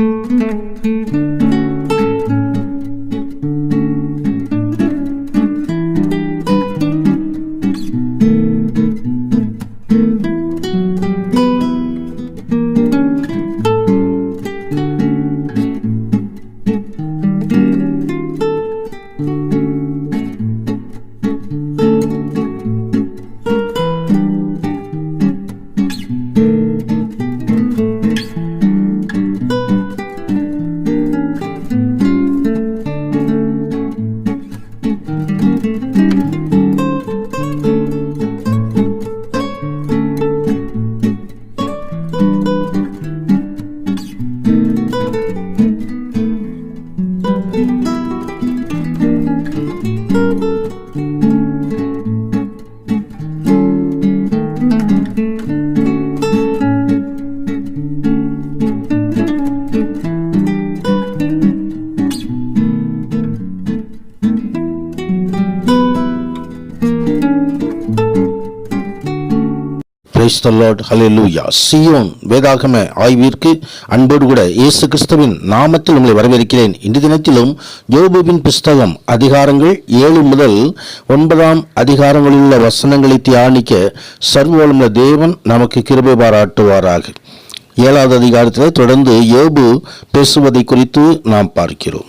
う。பிரைஸ் த Lord Zion வேதாகம ஆய்விற்கு அன்போடு கூட இயேசு கிறிஸ்துவின் நாமத்தில் உங்களை வரவேற்கிறேன். இன்று தினத்திலும் யோபுவின் புஸ்தகம் அதிகாரங்கள் ஏழு முதல் ஒன்பதாம் அதிகாரங்களில் உள்ள வசனங்களை தியானிக்க சர்வவளமுள்ள தேவன் நமக்கு கிருபை பாராட்டுவாராக. ஏழாவது அதிகாரத்தில் தொடர்ந்து யோபு பேசுவதை குறித்து நாம் பார்க்கிறோம்.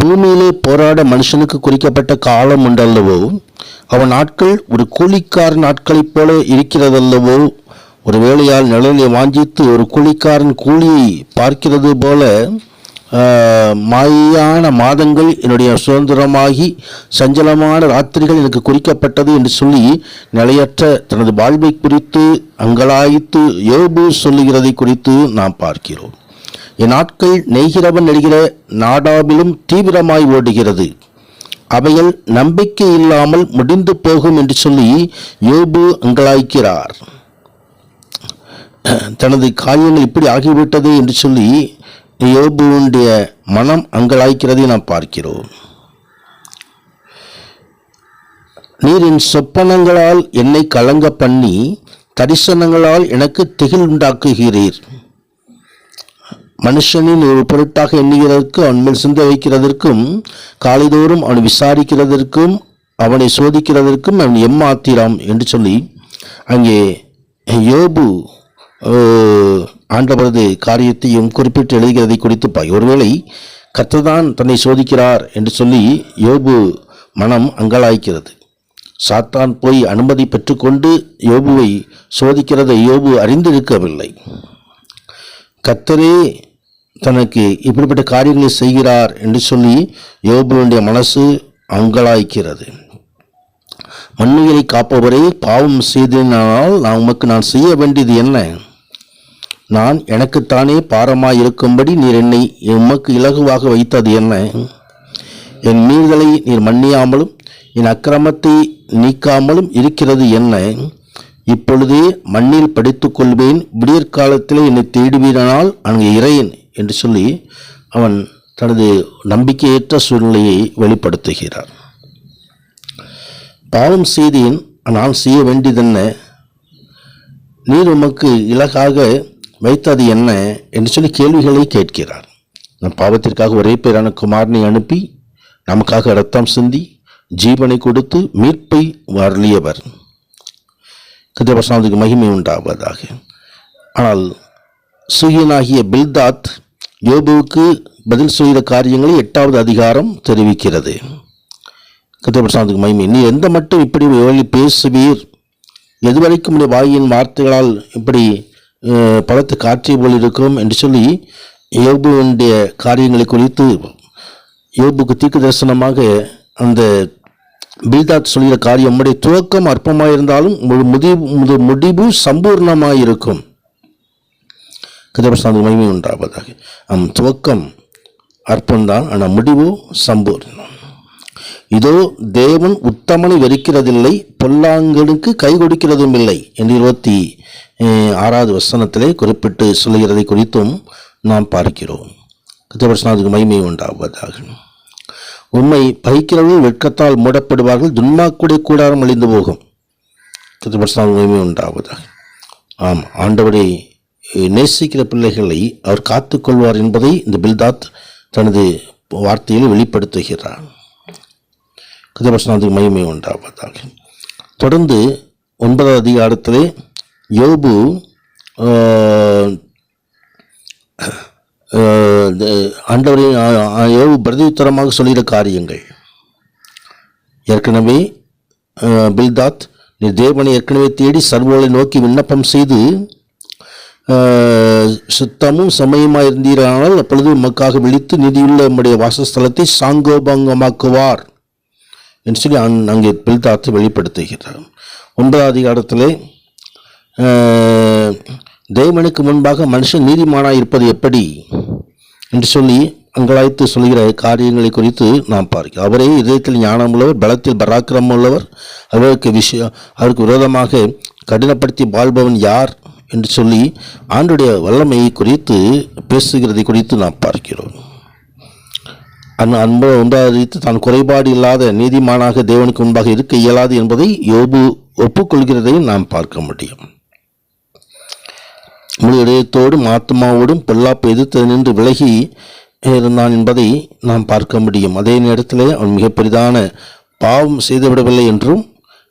பூமியிலே போராட மனுஷனுக்கு குறிக்கப்பட்ட காலம் உண்டல்லவோ? அவன் நாட்கள் ஒரு கூலிக்காரன் நாட்களைப் போல இருக்கிறதல்லவோ? ஒரு வேலையால் நிழலை வாஞ்சித்து ஒரு கூலிக்காரன் கூலியை பார்க்கிறது போல மாயான மாதங்கள் என்னுடைய சுதந்திரமாகி சஞ்சலமான ராத்திரிகள் எனக்கு குறிக்கப்பட்டது என்று சொல்லி நிலையற்ற தனது வாழ்வை குறித்து அங்கலாய்த்து யோபு சொல்லுகிறதை குறித்து நாம் பார்க்கிறோம். இந்நாட்கள் நெய்கிறவன் நெடுகிற நாடாவிலும் தீவிரமாய் ஓடுகிறது. அவைகள் நம்பிக்கை இல்லாமல் முடிந்து போகும் என்று சொல்லி யோபு அங்கலாய்க்கிறார். தனது காரியங்கள் இப்படி ஆகிவிட்டது என்று சொல்லி யோபுவுடைய மனம் அங்கலாய்க்கிறதை நாம் பார்க்கிறோம். நீரின் சொப்பனங்களால் என்னை கலங்க பண்ணி தரிசனங்களால் எனக்கு திகில் உண்டாக்குகிறீர். மனுஷனின் ஒரு பொருட்டாக எண்ணுகிறதற்கு அவன் மேல் சிந்த வைக்கிறதற்கும் காலைதோறும் அவன் விசாரிக்கிறதற்கும் அவனை சோதிக்கிறதற்கும் அவன் எம்மாத்திராம் என்று சொல்லி அங்கே யோபு ஆண்டவரது காரியத்தையும் குறிப்பிட்டு எழுதுகிறதை குறித்து ஒருவேளை கத்ததான் தன்னை சோதிக்கிறார் என்று சொல்லி யோபு மனம் அங்கலாய்க்கிறது. சாத்தான் போய் அனுமதி பெற்றுக்கொண்டு யோபுவை சோதிக்கிறதை யோபு அறிந்திருக்கவில்லை. கத்தரே தனக்கு இப்படிப்பட்ட காரியங்களை செய்கிறார் என்று சொல்லி யோபுனுடைய மனசு அங்கலாய்க்கிறது. மண்ணுயிரை காப்பவரை பாவம் செய்தனால் நான் உமக்கு நான் செய்ய வேண்டியது என்ன? நான் எனக்குத்தானே பாரமாக இருக்கும்படி நீர் என்னை உமக்கு இலகுவாக வைத்தது என்ன? என் மீறுதலை நீர் மன்னியாமலும் என் அக்கிரமத்தை நீக்காமலும் இருக்கிறது என்ன? இப்பொழுதே மண்ணில் படித்துக் கொள்வேன் விடியற்காலத்திலே என்னை தேடுவீரானால் அங்கே இறையன் என்று சொல்லி அவன் தனது நம்பிக்கையற்ற சூழ்நிலையை வெளிப்படுத்துகிறார் பாவம் செய்தேன் நான் செய்ய வேண்டியதென்ன? நீர் உமக்கு இலகாக வைத்தது என்ன? என்று சொல்லி கேள்விகளை கேட்கிறார். நம் பாவத்திற்காக ஒரே பேரான குமாரனை அனுப்பி நமக்காக ரத்தம் சிந்தி ஜீவனை கொடுத்து மீட்பை வரலியவர் கதிரவசனத்துக்கு மகிமை உண்டாவதாக. ஆனால் சுகியனாகிய பில்தாத் யோபுவுக்கு பதில் செய்த காரியங்களை எட்டாவது அதிகாரம் தெரிவிக்கிறது. கத்திரபிரசாந்துக்கு மகிமை. நீ எந்த மட்டும் இப்படி வழி பேசுவீர்? எதுவரைக்கும் உடைய வாயின் வார்த்தைகளால் இப்படி பலத்து காட்சி போல் இருக்கும் என்று சொல்லி யோபுவனுடைய காரியங்களை குறித்து யோபுக்கு தீர்க்க தரிசனமாக அந்த பில்தாத் சொல்கிற காரியம் உடைய துவக்கம் அற்பமாக இருந்தாலும் முழு முடிவு முடிவு சம்பூர்ணமாக இருக்கும் கதிரசாந்தி மகிமை உண்டாவதாக. நம் துவக்கம் அற்பம்தான் ஆனால் முடிவு சம்பூர்ணம் இதோ தேவன் உத்தமனை வெறுக்கிறதில்லை பொல்லாங்கனுக்கு கை கொடுக்கிறதும் இல்லை என்று இருபத்தி ஆறாவது வசனத்திலே குறிப்பிட்டு சொல்லுகிறதை குறித்தும் நாம் பார்க்கிறோம். கதிரசாந்திக்கு மகிமை உண்டாவதாக. உண்மை பகிக்கிறவர்கள் வெட்கத்தால் மூடப்படுவார்கள் துன்மாக்குடைய கூடாரம் அழிந்து போகும். கதிரசாந்தி மகிமை உண்டாவதாக. ஆம் ஆண்டவரை நேசிக்கிற பிள்ளைகளை அவர் காத்துக்கொள்வார் என்பதை இந்த பில்தாத் தனது வார்த்தையில் வெளிப்படுத்துகிறார். கதபசனாதுக்கு மகிமை உண்டாவதாக. தொடர்ந்து ஒன்பதாவது அதிகாரத்திலே யோபு இந்த ஆண்டவரை யோபு பிரதியுத்தரமாக சொல்கிற காரியங்கள். ஏற்கனவே பில்தாத் நீ தேவனை ஏற்கனவே தேடி சர்வோலை நோக்கி விண்ணப்பம் செய்து சுத்தமும் சமயமாக இருந்தீரானால் அப்பொழுது உமக்காக விழித்து நிதியுள்ள நம்முடைய வாசஸ்தலத்தை சாங்கோபங்கமாக்குவார். என்று சொல்லி அங்- அங்கே பில்தாத்து வெளிப்படுத்துகிறார். ஒன்பதாம் அதிகாரத்தில் தேவனுக்கு முன்பாக மனுஷன் நீதிமானாக இருப்பது எப்படி? என்று சொல்லி அங்கலாய்த்து சொல்கிற காரியங்களை குறித்து நாம் பார்க்கிறோம். அவரே இதயத்தில் ஞானம் உள்ளவர் பலத்தில் பராக்கிரமம் உள்ளவர் அவருக்கு விஷயம் அவருக்கு விரோதமாக கடினப்படுத்தி வாழ்பவன் யார்? என்று சொல்லி ஆண்டுடைய வல்லமையை குறித்து பேசுகிறதை குறித்து நாம் பார்க்கிறோம். அன் அன்பை உண்டாதித்து தான் குறைபாடு இல்லாத நீதிமானாக தேவனுக்கு முன்பாக இருக்க இயலாது என்பதை யோபு ஒப்புக்கொள்கிறதையும் நாம் பார்க்க முடியும். முழு இதயத்தோடும் ஆத்மாவோடும் பொல்லாப்பு எதிர்த்து நின்று விலகி இருந்தான் என்பதை நாம் பார்க்க முடியும். அதே நேரத்தில் அவன் மிக பெரிதான பாவம் செய்துவிடவில்லை என்றும்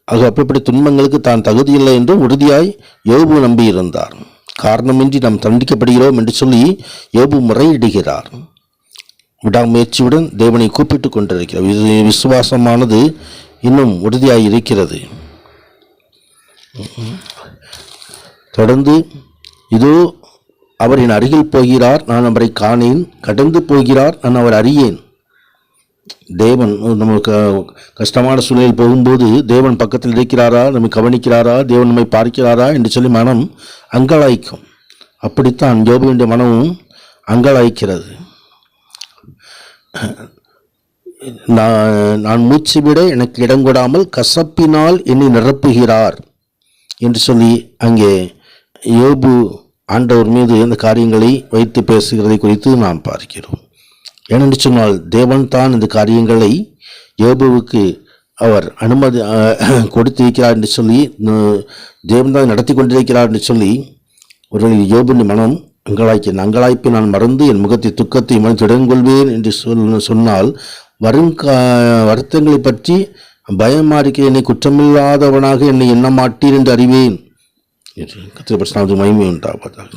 ஆக அப்படிப்பட்ட துன்பங்களுக்கு தான் தகுதியில்லை என்று உறுதியாய் யோபு நம்பியிருந்தார். காரணமின்றி நாம் தண்டிக்கப்படுகிறோம் என்று சொல்லி யோபு முறையிடுகிறார். விடாமுயற்சியுடன் தேவனை கூப்பிட்டு கொண்டிருக்கிறார். இது விசுவாசமானது இன்னும் உறுதியாய் இருக்கிறது. தொடர்ந்து இதோ அவரின் அருகில் போகிறார். நான் அவரை காணேன். கடந்து போகிறார். நான் அவர் அறியேன். தேவன் நமக்கு கஷ்டமான சூழ்நிலையில் போகும்போது தேவன் பக்கத்தில் இருக்கிறாரா? நம்மை கவனிக்கிறாரா? தேவன் நம்மை பார்க்கிறாரா? என்று சொல்லி மனம் அங்கலாய்க்கும். அப்படித்தான் யோபுவிൻ്റെ மனமும் அங்கலாய்க்கிறது. நான் நான் மூச்சு விட எனக்கு இடம் கொடாமல் கசப்பினால் என்னை நிரப்புகிறார் என்று சொல்லி அங்கே யோபு ஆண்டவர் மீது இந்த காரியங்களை வைத்து பேசுகிறதை குறித்து நாம் பார்க்கிறோம். ஏனென்று சொன்னால் தேவன் தான் இந்த காரியங்களை யோபுவுக்கு அவர் அனுமதி கொடுத்து கொடுத்திருக்கிறார் என்று சொல்லி தேவன் தான் நடத்தி கொண்டிருக்கிறார் என்று சொல்லி ஒரு யோபின் மனம் அங்கலாய்க்கு அங்கலாய்ப்பை நான் மறந்து என் முகத்தை துக்கத்தை மனதில் இடங்கொள்வேன் என்று சொல் சொன்னால் வருங்கா வருத்தங்களை பற்றி பயமா இருக்க என்னை குற்றமில்லாதவனாக என்னை எண்ண மாட்டீர் என்று அறிவேன். என்று கத்திரபட்சனாவது மகிமை உண்டாவதாக.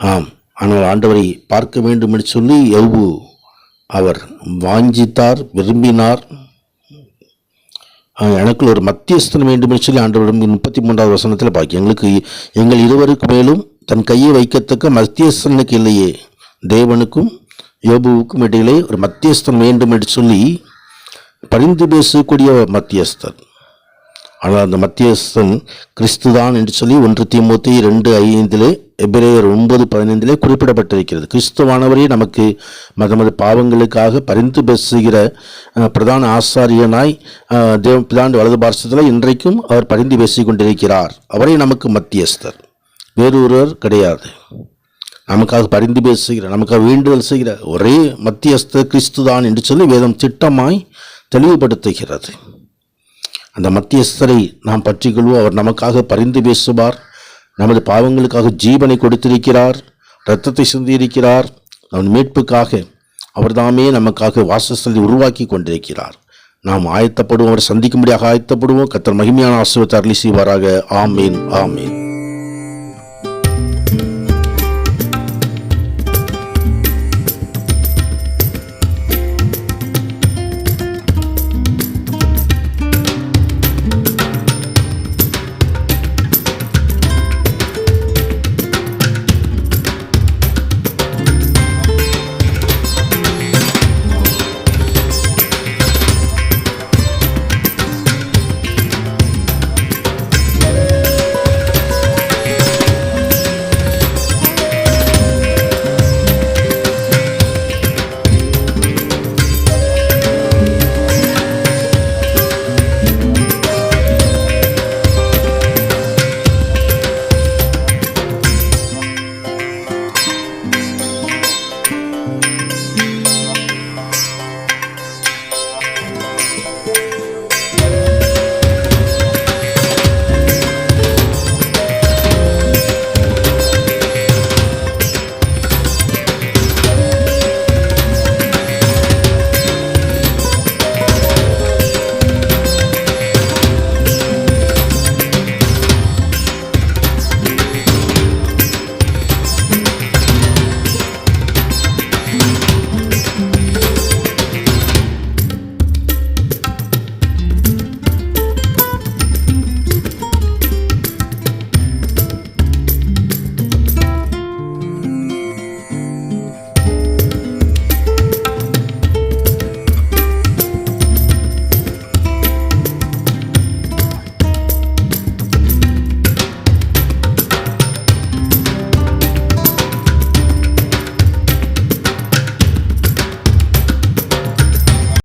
ஆம். ஆனால் ஆண்டவரை பார்க்க வேண்டும் என்று சொல்லி எவ்வு அவர் வாஞ்சித்தார் விரும்பினார். எனக்குள் ஒரு மத்தியஸ்தன் வேண்டும் என்று சொல்லி ஆண்டவரிடம் முப்பத்தி மூன்றாவது வசனத்தில் பார்க்க எங்களுக்கு எங்கள் இருவருக்கு மேலும் தன் கையை வைக்கத்தக்க மத்தியஸ்தனுக்கு இல்லையே. தேவனுக்கும் யோபுவுக்கும் இடையிலே ஒரு மத்தியஸ்தன் வேண்டும் என்று சொல்லி பரிந்து பேசக்கூடிய மத்தியஸ்தர் மத்தியஸ்தன். ஆனால் அந்த மத்தியஸ்தன் கிறிஸ்துதான் என்று சொல்லி ஒன்று தீமூத்தி ரெண்டு ஐந்திலே எபிரேயர் ஒன்பது பதினைந்திலே குறிப்பிடப்பட்டிருக்கிறது. கிறிஸ்துவானவரே நமக்கு ம- நமது பாவங்களுக்காக பரிந்து பேசுகிற பிரதான ஆசாரியனாய் தேவ பிதாண்டு வலது பாரசத்தில் இன்றைக்கும் அவர் பரிந்து பேசிக் கொண்டிருக்கிறார் அவரே நமக்கு மத்தியஸ்தர். வேறொருவர் கிடையாது. நமக்காக பரிந்து பேசுகிற நமக்காக வேண்டுதல் செய்கிற ஒரே மத்தியஸ்த கிறிஸ்துதான் என்று சொல்லி வேதம் திட்டமாய் தெளிவுபடுத்துகிறது. அந்த மத்தியஸ்தரை நாம் பற்றிக்கொள்வோம். அவர் நமக்காக பரிந்து பேசுவார். நமது பாவங்களுக்காக ஜீவனை கொடுத்திருக்கிறார் இரத்தத்தை சிந்தியிருக்கிறார். நம் மீட்புக்காக அவர்தாமே நமக்காக வாசஸ்தலை உருவாக்கி கொண்டிருக்கிறார். நாம் ஆயத்தப்படுவோம் அவரை சந்திக்கும்படியாக ஆயத்தப்படுவோம். கத்தர் மகிமையான ஆசிரியத்தை அருளி செய்வாராக. ஆமீன் ஆமீன்.